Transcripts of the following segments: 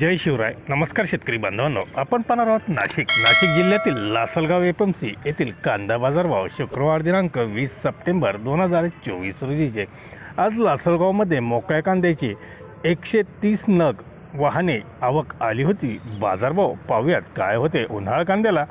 जय शिवराय. नमस्कार शेतकरी बांधवांनो. आपण पाहणार आहोत नाशिक. नाशिक जिल्ह्यातील लासलगाव एफ एम सी येथील कांदा बाजार भाव शुक्रवार दिनांक वीस सप्टेंबर दोन हजार चोवीस रोजीचे. आज लासलगावमध्ये मोकळ्या कांद्याचे एकशे तीस नग वाहने आवक आली होती. बाजारभाव पाहूयात काय होते. उन्हाळा कांद्याला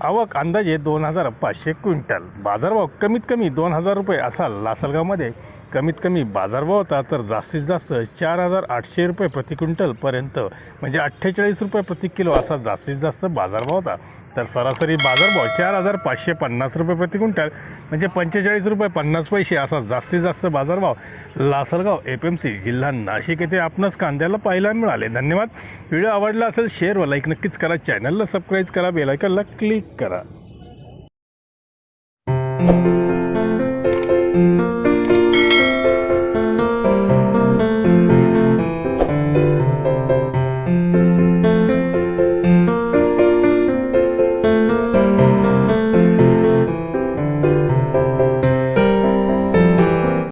आवक अंदाजे दोन हजार पाचशे क्विंटल. बाजारभाव कमीत कमी दोन हजार रुपये असा लासलगावमध्ये कमीत कमी बाजारभाव होता तर जास्तीत जास्त चार हजार आठशे रुपये प्रति क्विंटलपर्यंत म्हणजे अठ्ठेचाळीस रुपये प्रति किलो असा जास्तीत जास्त बाजारभाव होता. तर सरासरी बाजारभाव चार हजार पाचशे पन्नास रुपये प्रति क्विंटल म्हणजे पंचेचाळीस रुपये पन्नास पैसे असा जास्तीत जास्त बाजारभाव लासलगाव एफ एम सी जिल्हा नाशिक येथे आपणास कांद्याला पाहायला मिळाले. धन्यवाद. व्हिडिओ आवडला असेल शेअर व लाईक नक्कीच करा. चॅनलला सबस्क्राईब करा. बेलायकनला क्लिक करा.